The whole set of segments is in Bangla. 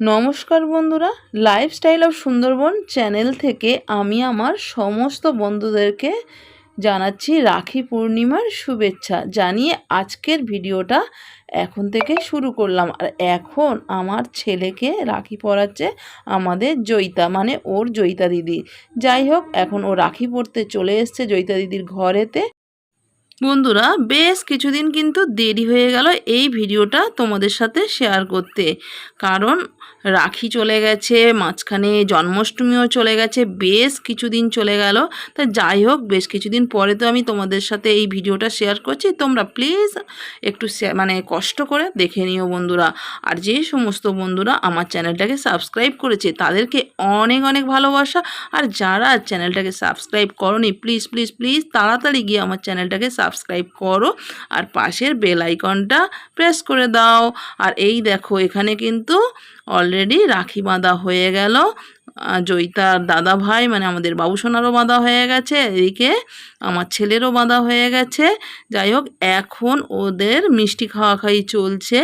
নমস্কার বন্ধুরা লাইফস্টাইল অফ সুন্দরবন চ্যানেল থেকে আমি আমার সমস্ত বন্ধুদেরকে জানাচ্ছি রাখি পূর্ণিমার শুভেচ্ছা। জানিয়ে আজকের ভিডিওটা এখন থেকে শুরু করলাম। আর এখন আমার ছেলেকে রাখি পরাচ্ছে আমাদের জয়িতা মানে ওর জয়িতা দিদি। যাই হোক, এখন ও রাখি পরতে চলে এসছে জয়িতা দিদির ঘরেতে। বন্ধুরা, বেশ কিছুদিন কিন্তু দেরি হয়ে গেল এই ভিডিওটা তোমাদের সাথে শেয়ার করতে। কারণ রাখি চলে গেছে, মাঝখানে জন্মাষ্টমীও চলে গেছে, বেশ কিছুদিন চলে গেল। তা যাই হোক, বেশ কিছুদিন পরে তো আমি তোমাদের সাথে এই ভিডিওটা শেয়ার করছি। তোমরা প্লিজ একটু মানে কষ্ট করে দেখে নিও বন্ধুরা। আর যে সমস্ত বন্ধুরা আমার চ্যানেলটাকে সাবস্ক্রাইব করেছে, তাদেরকে অনেক অনেক ভালোবাসা। আর যারা চ্যানেলটাকে সাবস্ক্রাইব করনি প্লিজ প্লিজ প্লিজ তাড়াতাড়ি গিয়ে আমার চ্যানেলটাকে সাবস্ক্রাইব করো আর পাশের বেল আইকনটা প্রেস করে দাও। আর এই দেখো, এখানে কিন্তু অলরেডি রাখি বাঁধা হয়ে গেল। জয়িতার দাদা ভাই মানে আমাদের বাবুসোনারও বাঁধা হয়ে গেছে, এদিকে আমার ছেলেরও বাঁধা হয়ে গেছে। যাই হোক, এখন ওদের মিষ্টি খাওয়া খাই চলছে।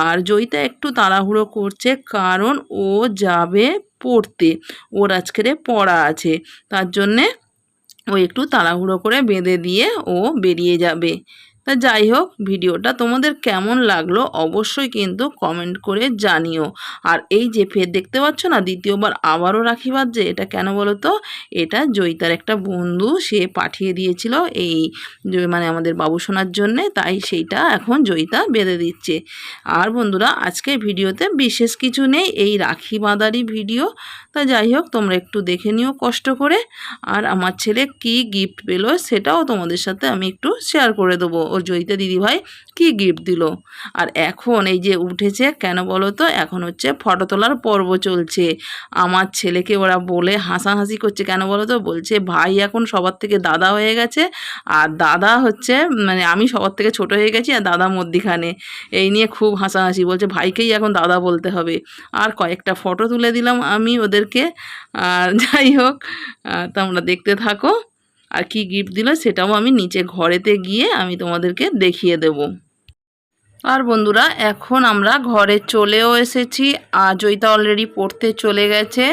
আর জয়িতা একটু তাড়াহুড়ো করছে, কারণ ও যাবে পড়তে। ওর আজকের পড়া আছে, তার জন্যে ও একটু তাড়াহুড়ো করে বেঁধে দিয়ে ও বেরিয়ে যাবে। তা যাই হোক, ভিডিওটা তোমাদের কেমন লাগল অবশ্যই কিন্তু কমেন্ট করে জানিও। আর এই যে ফের দেখতে পাচ্ছ না, দ্বিতীয়বার আবারও রাখি বাজছে, এটা কেন বলো তো এটা জয়িতার একটা বন্ধু, সে পাঠিয়ে দিয়েছিল এই মানে আমাদের বাবু শোনার জন্যে, তাই সেইটা এখন জয়িতা বেঁধে দিচ্ছে। আর বন্ধুরা আজকে ভিডিওতে বিশেষ কিছু নেই, এই রাখি বাঁধারই ভিডিও। তা যাই হোক, তোমরা একটু দেখে নিও কষ্ট করে। আর আমার ছেলে কি গিফট পেল, সেটাও তোমাদের সাথে আমি একটু শেয়ার করে দেবো। ওর জয়িতা দিদিভাই কি গিফট দিল? আর এখন এই যে উঠেছে, কেন বলো তো? এখন হচ্ছে ফটো তোলার পর্ব চলছে। আমার ছেলেকে ওরা বলে হাসাহাসি করছে, কেন বলো তো? বলছে, ভাই এখন সবার থেকে দাদা হয়ে গেছে, আর দাদা হচ্ছে মানে আমি সবার থেকে ছোট হয়ে গেছি, আর দাদা মধ্যিখানে। এই নিয়ে খুব হাসাহাসি, বলছে, ভাইকেই এখন দাদা বলতে হবে। আর কয়েকটা ফটো তুলে দিলাম আমি ওদেরকে। আর যাই হোক তোমরা দেখতে থাকো। আর কি গিফট দিল সেটাও আমি নিচে ঘরেতে গিয়ে আমি তোমাদেরকে দেখিয়ে দেব। আর বন্ধুরা, এখন আমরা ঘরে চলেও এসেছি। আর জয়িতা অলরেডি পড়তে চলে গেছে।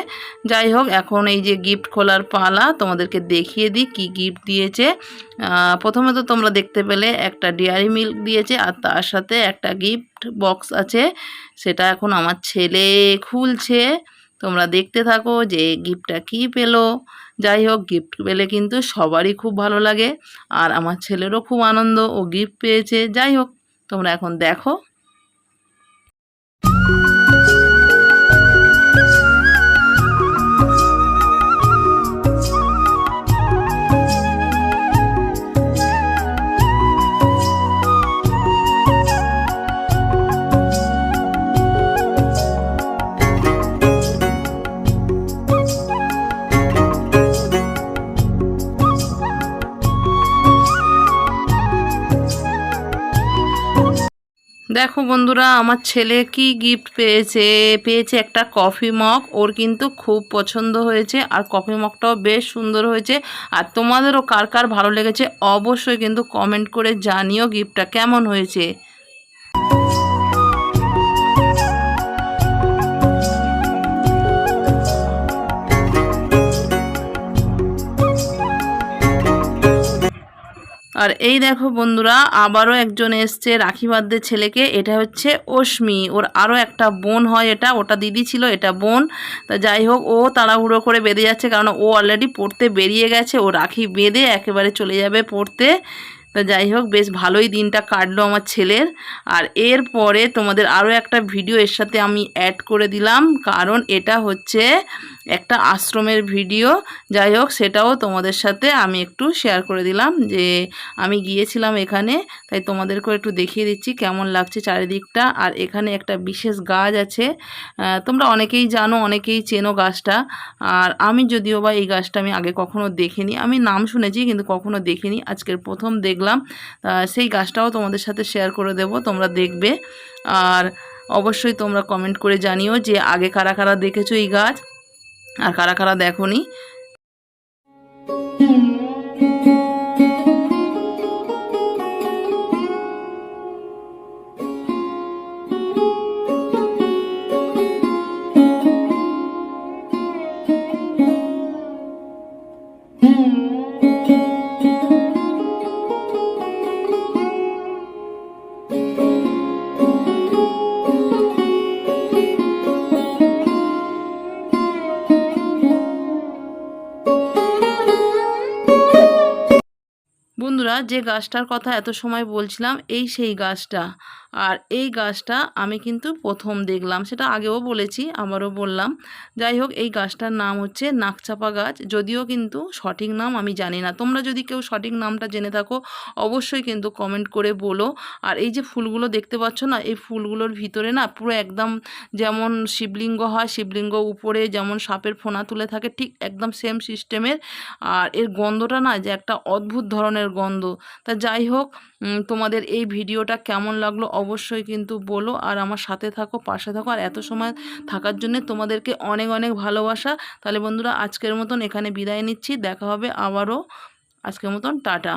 যাই হোক, এখন এই যে গিফট খোলার পালা, তোমাদেরকে দেখিয়ে দিই কি গিফট দিয়েছে। প্রথমে তো তোমরা দেখতে পেলে একটা ডেয়ারি মিল্ক দিয়েছে আর তার সাথে একটা গিফট বক্স আছে। সেটা এখন আমার ছেলে খুলছে। তোমরা দেখতে থাকো যে গিফটটা কি পেল। যাই হোক গিফট পেলে কিন্তু সবারই খুব ভালো লাগে। আর আমার ছেলেরও খুব আনন্দ, ও গিফট পেয়েছে। যাই হোক, তোমরা এখন দেখো। দেখো বন্ধুরা, আমার ছেলে কি গিফট পেয়েছে? পেয়েছে একটা কফি মগ ওর কিন্তু খুব পছন্দ হয়েছে, আর কফি মগটাও বেশ সুন্দর হয়েছে। আর তোমাদেরও কার কার ভালো লেগেছে, অবশ্যই কিন্তু কমেন্ট করে জানিও গিফটটা কেমন হয়েছে। আর এই দেখো বন্ধুরা, আবারও একজন এসছে রাখি বাদ্যের ছেলেকে, এটা হচ্ছে অশ্মি। ওর আরও একটা বোন হয় এটা, ওটা দিদি ছিল, এটা বোন। তা যাই হোক, ও তাড়াহুড়ো করে বেঁধে যাচ্ছে কারণ ও অলরেডি পড়তে বেরিয়ে গেছে, ও রাখি বেঁধে একেবারে চলে যাবে পড়তে। তা যাই হোক, বেশ ভালোই দিনটা কাটলো আমার ছেলের। আর এরপরে তোমাদের আরও একটা ভিডিও এর সাথে আমি অ্যাড করে দিলাম, কারণ এটা হচ্ছে একটা আশ্রমের ভিডিও। যাই হোক, সেটাও তোমাদের সাথে আমি একটু শেয়ার করে দিলাম যে আমি গিয়েছিলাম এখানে। তাই তোমাদেরকেও একটু দেখিয়ে দিচ্ছি কেমন লাগছে চারিদিকটা। আর এখানে একটা বিশেষ গাছ আছে। তোমরা অনেকেই জানো, অনেকেই চেনো গাছটা। আর আমি যদিও বা এই গাছটা আমি আগে কখনো দেখিনি। আমি নাম শুনেছি কিন্তু কখনো দেখিনি। আজকের প্রথম দেখলাম। সেই গাছটাও তোমাদের সাথে শেয়ার করে দেব, তোমরা দেখবে। আর অবশ্যই তোমরা কমেন্ট করে জানিও যে আগে কারা কারা দেখেছ এই গাছ। আর কারা কারা দেখনি? thank you নি যে গাছটার কথা এত সময় বলছিলাম, এই সেই গাছটা। আর এই গাছটা আমি কিন্তু প্রথম দেখলাম, সেটা আগেও বলেছি, আবারও বললাম। যাই হোক, এই গাছটার নাম হচ্ছে নাকচাপা গাছ, যদিও কিন্তু সঠিক নাম আমি জানি না। তোমরা যদি কেউ সঠিক নামটা জেনে থাকো, অবশ্যই কিন্তু কমেন্ট করে বলো। আর এই যে ফুলগুলো দেখতে পাচ্ছ না, এই ফুলগুলোর ভিতরে না পুরো একদম যেমন শিবলিঙ্গ হয়, শিবলিঙ্গ উপরে যেমন সাপের ফোনা তুলে থাকে, ঠিক একদম সেম সিস্টেমের আর এর গন্ধটা না যে একটা অদ্ভুত ধরনের গন্ধ। তা যাই হোক তোমাদের এই ভিডিওটা কেমন লাগল অবশ্যই কিন্তু বলো। আর আমার সাথে থাকো, পাশে থাকো। আর এত সময় থাকার জন্য তোমাদেরকে অনেক অনেক ভালোবাসা। তাহলে বন্ধুরা, আজকের মতন এখানে বিদায় নিচ্ছি। দেখা হবে আবারও। আজকের মতন টাটা।